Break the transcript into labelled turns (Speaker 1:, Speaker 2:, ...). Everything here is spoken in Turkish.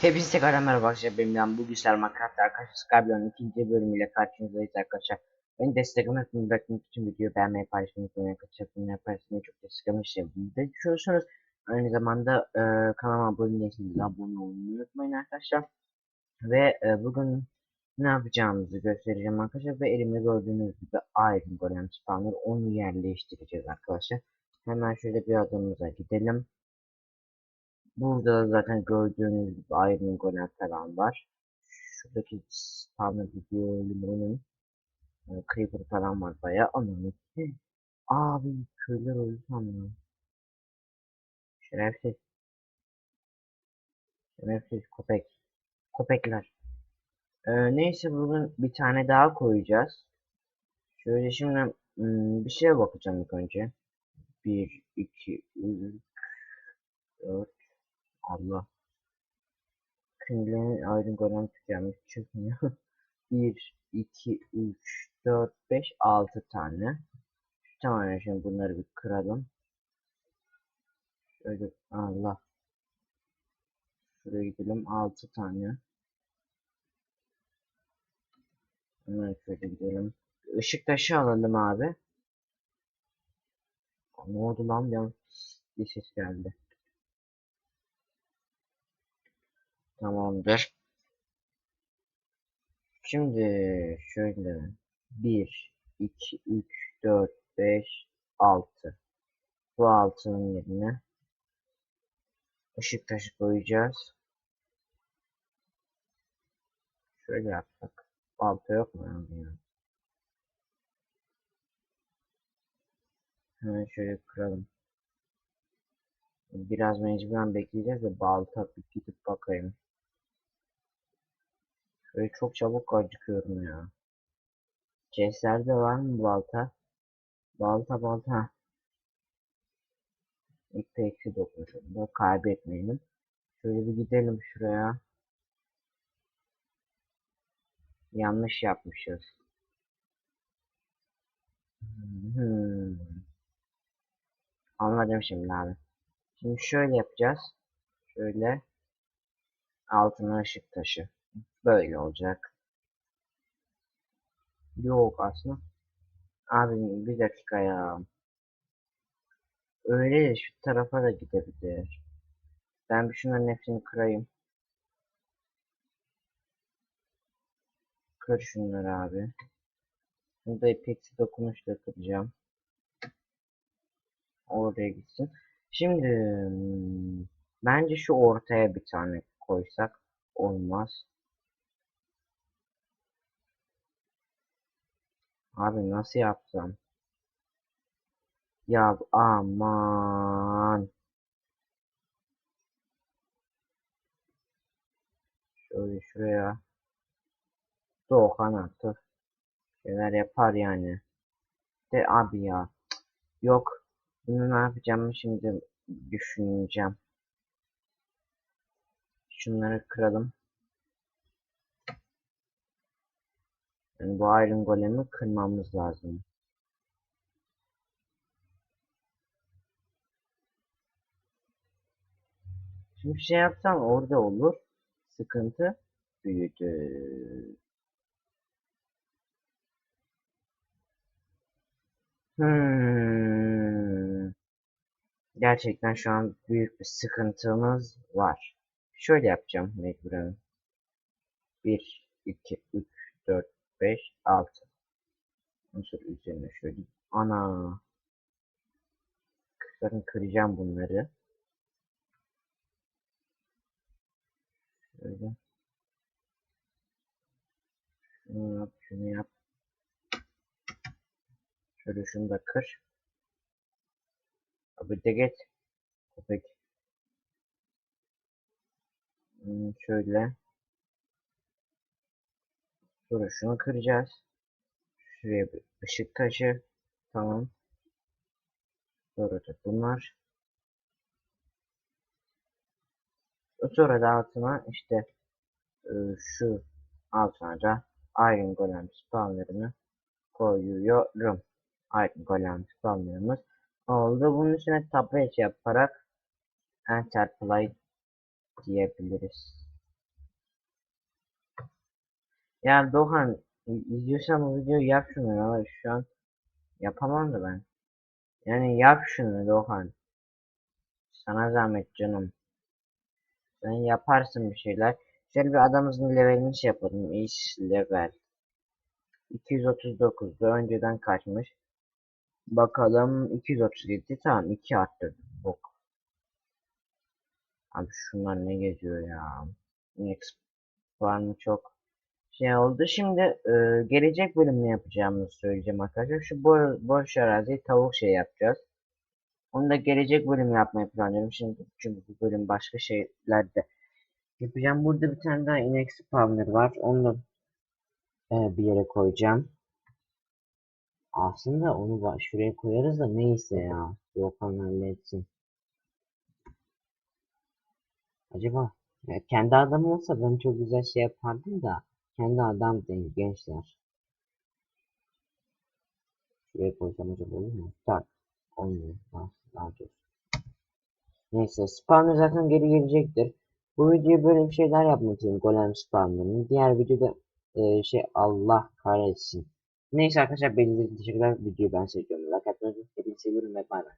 Speaker 1: Hepinize tekrar merhaba arkadaşlar. Benim ben bu güzel Minecraft arkadaşlar Skyblock'un ikinci bölümüyle karşınızdayız arkadaşlar. Beni desteklemek için bırakmak için videoyu beğenmeyi paylaşmayı unutmayın arkadaşlar. Bunu yaparsanız çok desteklemişim. Bir düşünüyorsunuz. Aynı zamanda e, kanalıma abone değilseniz abone olmayı unutmayın arkadaşlar. Ve e, bugün ne yapacağımızı göstereceğim arkadaşlar. Ve elimde gördüğünüz gibi Iron Golem spawner onu yerleştireceğiz arkadaşlar. Hemen şöyle bir adımıza gidelim. Burada da zaten gördüğünüz gibi Iron Golem falan var. Şuradaki spawner videolarının e, Creeper falan var bayağı ama Abi köyler öldü sandım. Şerefsiz. Şerefsiz köpek. Köpekler. Ee, neyse bugün bir tane daha koyacağız. Şöyle şimdi hmm, bir şeye bakacağım ilk önce. 1, 2, 3, 4, Allah. Kındilerin ayrım golem tükenmiş çıkmıyor. 1, 2, 3, 4, 5, 6 tane. Tamam şimdi bunları bir kıralım. Şöyle Allah. Şuraya gidelim 6 tane. Hemen şöyle gidelim. Işık taşı alalım abi. Ne oldu lan bir an bir ses geldi. Tamamdır. Şimdi şöyle 1, 2, 3, 4, 5, 6. Bu altının yerine ışık taşı koyacağız. Şöyle yapsak. Balta yok mu yani? ya? Hemen şöyle kıralım. Biraz mecburen bekleyeceğiz de balta bir gidip bakayım. Şöyle çok çabuk acıkıyorum ya. Chestlerde var mı balta? Balta balta. İlk eksi dokuz. Da kaybetmeyelim. Şöyle bir gidelim şuraya. Yanlış yapmışız. Hmm. Anladım şimdi abi. Şimdi şöyle yapacağız. Şöyle altına ışık taşı. Böyle olacak. Yok aslında. Abi bir dakika ya. Öyle de şu tarafa da gidebilir. Ben bir şunların hepsini kırayım. Kır şunları abi. Bunu da epeksi dokunuşla kıracağım. Oraya gitsin. Şimdi hmm, bence şu ortaya bir tane koysak olmaz. Abi nasıl yapsam? Ya aman. Şöyle şuraya. Doğan artık. Şeyler yapar yani. De abi ya. Yok. Bunu ne yapacağımı şimdi düşüneceğim. Şunları kıralım. Yani bu Iron Golem'i kırmamız lazım. Şimdi şey yapsam orada olur. Sıkıntı büyüdü. Hmm. Gerçekten şu an büyük bir sıkıntımız var. Şöyle yapacağım mecburen. 1, 2, 3, 4, 5, 6. Unsur üzerine şöyle. Ana. Sakın kıracağım bunları. Şöyle. Şunu yap, şunu yap. Şöyle şunu da kır. Abi de geç. Köpek. Hmm, şöyle. Sonra şunu kıracağız. Şuraya bir ışık taşı. Tamam. Sonra da bunlar. Sonra da altına işte e, şu altına da Iron Golem spawnlarını koyuyorum. Iron Golem spawnlarımız oldu. Bunun üstüne tablet yaparak Enter Play diyebiliriz. Ya Doğan izliyorsan bu videoyu yap şunu ama şu an yapamam da ben. Yani yap şunu Doğan. Sana zahmet canım. Sen yaparsın bir şeyler. Şöyle bir adamımızın levelini şey yapalım. İş level. 239'da önceden kaçmış. Bakalım 237 tamam 2 arttırdım. Bok. Abi şunlar ne geziyor ya. Next var mı çok şey oldu. Şimdi e, gelecek bölüm ne yapacağımızı söyleyeceğim arkadaşlar. Şu bo boş arazi tavuk şey yapacağız. Onu da gelecek bölüm yapmayı planlıyorum. Şimdi çünkü bu bölüm başka şeylerde yapacağım. Burada bir tane daha inek spawner var. Onu da e, bir yere koyacağım. Aslında onu ba- şuraya koyarız da neyse ya. Volkan halletsin. Acaba ya kendi adam olsa ben çok güzel şey yapardım da kendi adam değil gençler. Şuraya koysam acaba olur mu? Tak. Olmuyor. Daha, çok. Neyse spawner zaten geri gelecektir. Bu videoya böyle bir şeyler istedim golem spawner'ını. Diğer videoda e, şey Allah kahretsin. Neyse arkadaşlar belirli teşekkürler. Videoyu ben seviyorum. Like atmayı unutmayın. Hepinizi seviyorum ve bay bay.